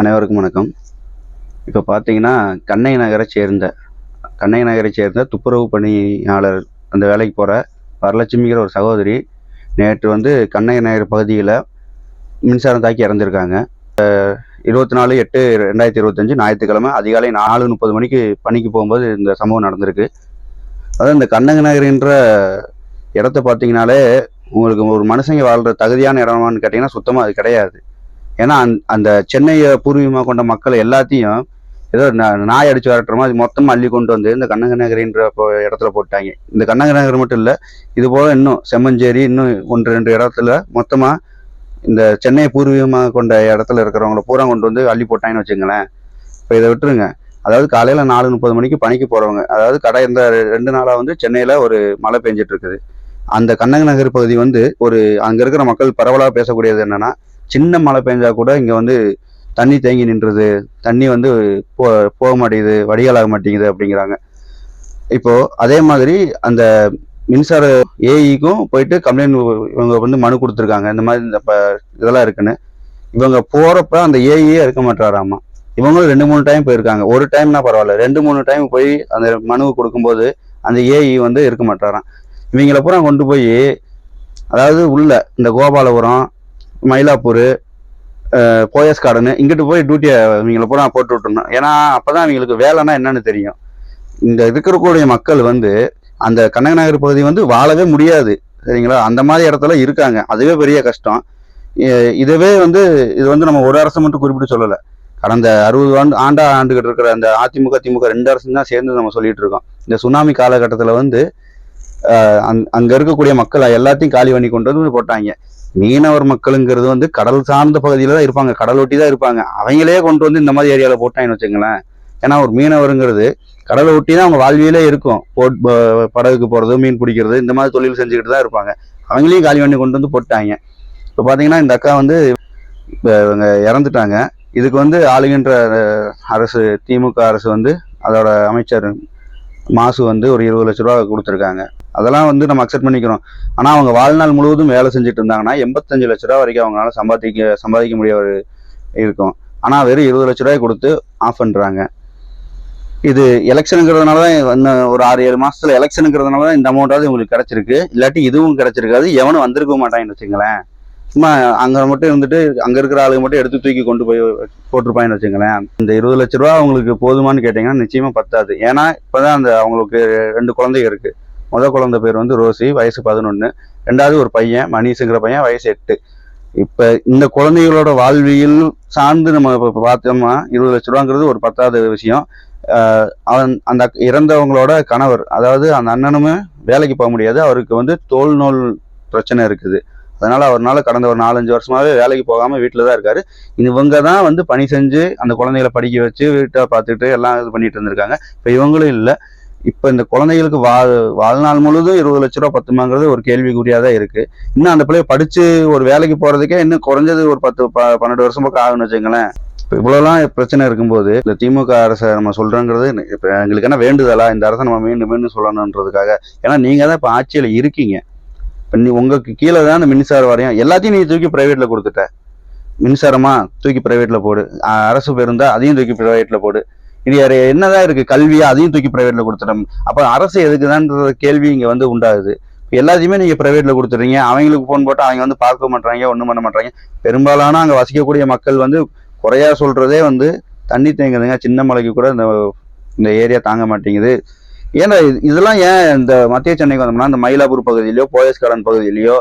அனைவருக்கும் வணக்கம். இப்போ பார்த்தீங்கன்னா கண்ணை நகரை சேர்ந்த கண்ணை நகரை சேர்ந்த துப்புரவு பணியாளர் அந்த வேலைக்கு போகிற வரலட்சுமிங்கிற ஒரு சகோதரி நேற்று வந்து கண்ணை நகர் பகுதியில் மின்சாரம் தாக்கி இறந்துருக்காங்க. இருபத்தி நாலு எட்டு ரெண்டாயிரத்தி இருபத்தஞ்சு ஞாயிற்றுக்கிழமை அதிகாலை நாலு முப்பது மணிக்கு பணிக்கு போகும்போது இந்த சம்பவம் நடந்திருக்கு. அதாவது இந்த கண்ணக நகர்ன்ற இடத்த பார்த்தீங்கனாலே உங்களுக்கு ஒரு மனுஷங்க வாழ்கிற தகுதியான இடமான்னு கேட்டிங்கன்னா சுத்தமாக அது கிடையாது. ஏன்னா அந்த- அந்த சென்னையை பூர்வீகமாக கொண்ட மக்கள் எல்லாத்தையும் ஏதோ நா- நாய் அடிச்சு விரட்டுற மாதிரி மொத்தமாக அள்ளி கொண்டு வந்து இந்த கண்ணகநகரின்ற இப்போ இடத்துல போட்டாங்க. இந்த கண்ணகநகர் மட்டும் இல்லை இது போல் இன்னும் செம்மஞ்சேரி இன்னும் ஒன்று ரெண்டு இடத்துல மொத்தமாக இந்த சென்னையை பூர்வீகமாக கொண்ட இடத்துல இருக்கிறவங்கள பூரா கொண்டு வந்து அள்ளி போட்டாங்கன்னு வச்சுங்களேன் இப்போ இதை விட்டுருங்க. அதாவது காலையில் நாலு முப்பது மணிக்கு பணிக்கு போகிறவங்க அதாவது கடை இந்த ரெண்டு நாளாக வந்து சென்னையில் ஒரு மழை பெஞ்சிட்டு இருக்குது. அந்த கண்ணக நகர் பகுதி வந்து ஒரு அங்கே இருக்கிற மக்கள் பரவலாக பேசக்கூடியது என்னென்னா சின்ன மழை பெஞ்சா கூட இங்கே வந்து தண்ணி தேங்கி நின்றுது. தண்ணி வந்து போ போக மாட்டேங்குது வடிகாலாக மாட்டேங்குது அப்படிங்கிறாங்க. இப்போ அதே மாதிரி அந்த மின்சார ஏஇக்கும் போயிட்டு கம்ப்ளைண்ட் இவங்க வந்து மனு கொடுத்துருக்காங்க. இந்த மாதிரி இந்த ப- இதெல்லாம் இருக்குன்னு. இவங்க போகிறப்ப அந்த ஏஇயே இருக்க மாட்டாராமா? இவங்களும் ரெண்டு மூணு டைம் போயிருக்காங்க. ஒரு டைம்னா பரவாயில்ல. ரெண்டு மூணு டைம் போய் அந்த மனுவை கொடுக்கும்போது அந்த ஏஇ வந்து இருக்க மாட்டாராம். இவங்கள பூரா கொண்டு போய் அதாவது உள்ள இந்த கோபாலபுரம் மயிலாப்பூர் போயஸ் கார்டனு இங்கிட்டு போய் டியூட்டியை இவங்களை பூரா போட்டு விட்டுணும் ஏன்னா அப்பதான் அவங்களுக்கு வேலைன்னா என்னன்னு தெரியும். இந்த இருக்கக்கூடிய மக்கள் வந்து அந்த கண்ணகநகர் பகுதி வந்து வாழவே முடியாது. சரிங்களா? அந்த மாதிரி இடத்துல இருக்காங்க. அதுவே பெரிய கஷ்டம். இதுவே வந்து இது வந்து நம்ம ஒரு அரசு மட்டும் குறிப்பிட்டு சொல்லலை. கடந்த அறுபது ஆண்டு ஆண்டா ஆண்டுகிட்டு இருக்கிற அந்த அதிமுக திமுக ரெண்டு அரசும் தான் சேர்ந்து நம்ம சொல்லிட்டு இருக்கோம். இந்த சுனாமி காலகட்டத்தில் வந்து அங்க- இருக்கக்கூடிய மக்கள் எல்லாத்தையும் காலி பண்ணி கொண்டு வந்து போட்டாங்க. மீனவர் மக்களுங்கிறது வந்து கடல் சார்ந்த பகுதியில தான் இருப்பாங்க. கடல் ஒட்டி தான் இருப்பாங்க. அவங்களே கொண்டு வந்து இந்த மாதிரி ஏரியாவில் போட்டாங்கன்னு வச்சுங்களேன் ஏன்னா ஒரு மீனவருங்கிறது கடலை ஒட்டி தான் அவங்க வாழ்வியலே இருக்கும். போட் படகுக்கு போகிறது மீன் பிடிக்கிறது இந்த மாதிரி தொழில் செஞ்சுக்கிட்டு தான் இருப்பாங்க. அவங்களையும் காலி பண்ணி கொண்டு வந்து போட்டாங்க. இப்போ பார்த்தீங்கன்னா இந்த அக்கா வந்து இப்போ இவங்க இறந்துட்டாங்க. இதுக்கு வந்து ஆளுகின்ற அரசு திமுக அரசு வந்து அதோட அமைச்சர் மாசு வந்து ஒரு இருபது லட்ச ரூபா கொடுத்துருக்காங்க. அதெல்லாம் வந்து நம்ம அக்செப்ட் பண்ணிக்கிறோம். ஆனால் அவங்க வாழ்நாள் முழுவதும் வேலை செஞ்சுட்டு இருந்தாங்கன்னா எண்பத்தஞ்சு லட்ச ரூபா வரைக்கும் அவங்களால சம்பாதிக்க சம்பாதிக்க முடிய ஒரு இருக்கும். ஆனால் வெறும் இருபது லட்ச ரூபாய் கொடுத்து ஆஃப் பண்ணுறாங்க இது எலெக்ஷனுங்கிறதுனால தான் இன்னும் ஒரு ஆறு ஏழு மாதத்தில் எலெக்ஷனுங்கிறதுனால தான் இந்த அமௌண்ட்டாவது உங்களுக்கு கிடச்சிருக்கு. இல்லாட்டி இதுவும் கிடச்சிருக்காது. எவனும் வந்திருக்க மாட்டாங்கன்னு வச்சுங்களேன் சும்மா அங்க மட்டும் இருந்துட்டு அங்க இருக்கிற ஆளுங்க மட்டும் எடுத்து தூக்கி கொண்டு போய் போட்டிருப்பாங்கன்னு வச்சுங்களேன் இந்த இருபது லட்ச ரூபா அவங்களுக்கு போதுமான்னு கேட்டீங்கன்னா நிச்சயமா பத்தாது. ஏன்னா இப்பதான் அந்த அவங்களுக்கு ரெண்டு குழந்தைங்க இருக்கு. முத குழந்தை பேர் வந்து ரோசி வயசு பதினொன்னு. ரெண்டாவது ஒரு பையன் மணிஷுங்கிற பையன் வயசு எட்டு. இப்ப இந்த குழந்தைகளோட வாழ்வியல் சார்ந்து நம்ம இப்ப பார்த்தோம்னா இருபது லட்ச ரூபாங்கிறது ஒரு பத்தாவது விஷயம். அவன் அந்த இறந்தவங்களோட கணவர் அதாவது அந்த அண்ணனுமே வேலைக்கு போக முடியாது. அவருக்கு வந்து தோல் நோல் பிரச்சனை இருக்குது. அதனால அவர்னால கடந்த ஒரு நாலஞ்சு வருஷமாவே வேலைக்கு போகாம வீட்டில் தான் இருக்காரு. இவங்க தான் வந்து பணி செஞ்சு அந்த குழந்தைகளை படிக்க வச்சு வீட்டை பார்த்துட்டு எல்லாம் இது பண்ணிட்டு இருந்திருக்காங்க. இப்போ இவங்களும் இல்லை. இப்போ இந்த குழந்தைகளுக்கு வாழ் வாழ்நாள் முழுதும் இருபது லட்ச ரூபா பத்துமாங்கிறது ஒரு கேள்விக்குறியாக தான் இருக்கு. இன்னும் அந்த பிள்ளைய படிச்சு ஒரு வேலைக்கு போறதுக்கே இன்னும் குறைஞ்சது ஒரு பத்து ப- பன்னெண்டு வருஷம் பக்கம் ஆகும்னு வச்சுங்களேன் இப்போ இவ்வளோலாம் பிரச்சனை இருக்கும்போது இந்த திமுக அரசை நம்ம சொல்கிறோங்கிறது இப்போ எங்களுக்கு என்ன வேண்டுதலா? இந்த அரசை நம்ம மீண்டும் மீண்டும் சொல்லணுன்றதுக்காக. ஏன்னா நீங்கள் தான் இப்போ ஆட்சியில் இருக்கீங்க. நீ உங்களுக்கு கீழே தான் அந்த மின்சார வாரியம். எல்லாத்தையும் நீ தூக்கி ப்ரைவேட்டில் கொடுத்துட்ட. மின்சாரமா தூக்கி ப்ரைவேட்டில் போடு. அரசு பேருந்தா அதையும் தூக்கி ப்ரைவேட்டில் போடு. இனி வேற என்னதான் இருக்குது கல்வியா அதையும் தூக்கி ப்ரைவேட்டில் கொடுத்துட்டோம் அப்போ அரசு எதுக்குதான்ற கேள்வி இங்கே வந்து உண்டாகுது. எல்லாத்தையுமே நீங்கள் ப்ரைவேட்டில் கொடுத்துறீங்க அவங்களுக்கு ஃபோன் போட்டு அவங்க வந்து பார்க்க மாட்டாங்க ஒன்றும் பண்ண மாட்டாங்க பெரும்பாலான அங்கே வசிக்கக்கூடிய மக்கள் வந்து குறையா சொல்கிறதே வந்து தண்ணி தேங்குதுங்க. சின்ன மலைக்கு கூட இந்த இந்த ஏரியா தாங்க மாட்டேங்குது. ஏன்னா இது- இதெல்லாம் ஏன் இந்த மத்திய சென்னைக்கு வந்தோம்னா இந்த மயிலாப்பூர் பகுதியிலையோ போயஸ் கார்டன் பகுதியிலயோ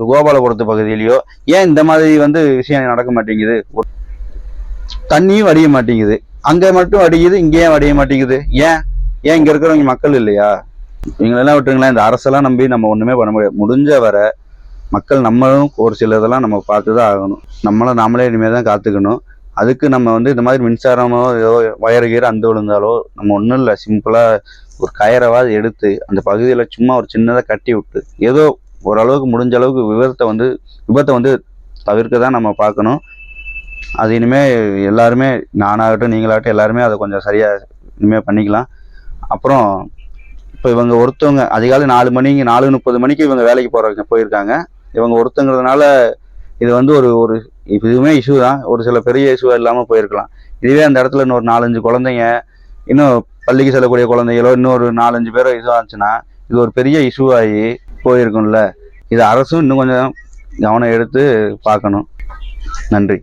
கோபாலபுரத்து பகுதியிலையோ ஏன் இந்த மாதிரி வந்து விஷயம் நடக்க மாட்டேங்குது? தண்ணியும் வடிய மாட்டேங்குது. அங்கே மட்டும் வடியுது இங்கேயும் ஏன் வடிய மாட்டேங்குது. ஏன்? ஏன் இங்கே இருக்கிறவங்க மக்கள் இல்லையா? இவங்களெல்லாம் விட்டுருங்களேன். இந்த அரசெல்லாம் நம்பி நம்ம ஒன்றுமே பண்ண முடியாது. முடிஞ்ச வரை மக்கள் நம்மளும் ஒரு சில இதெல்லாம் நம்ம பார்த்து தான் ஆகணும். நம்மளும் நாமளே இனிமேல் தான் காத்துக்கணும். அதுக்கு நம்ம வந்து இந்த மாதிரி மின்சாரமோ ஏதோ வயறு கீரை அந்த விழுந்தாலோ நம்ம ஒன்றும் இல்லை. சிம்பிளாக ஒரு கயரவாது எடுத்து அந்த பகுதியில் சும்மா ஒரு சின்னதாக கட்டி விட்டு ஏதோ ஓரளவுக்கு முடிஞ்ச அளவுக்கு விபத்தை வந்து விபத்தை வந்து தவிர்க்க தான் நம்ம பார்க்கணும். அது இனிமேல் எல்லாருமே நானாகட்டும் நீங்களாகட்டும் எல்லாருமே அதை கொஞ்சம் சரியாக இனிமேல் பண்ணிக்கலாம். அப்புறம் இப்போ இவங்க ஒருத்தவங்க அதிகாலை நாலு மணிக்கு நாலு முப்பது மணிக்கு இவங்க வேலைக்கு போகிறவங்க போயிருக்காங்க. இவங்க ஒருத்தங்கிறதுனால இது வந்து ஒரு ஒரு இதுவுமே இஷ்யூ தான். ஒரு சில பெரிய இஷ்யூ இல்லாமல் போயிருக்கலாம். இதுவே அந்த இடத்துல இன்னொரு நாலஞ்சு குழந்தைங்க இன்னும் பள்ளிக்கு செல்லக்கூடிய குழந்தைகளோ இன்னொரு நாலஞ்சு பேரோ இதுவாச்சுன்னா இது ஒரு பெரிய இஷ்யூவாகி போயிருக்கும்ல. இது அரசும் இன்னும் கொஞ்சம் கவனம் எடுத்து பார்க்கணும். நன்றி.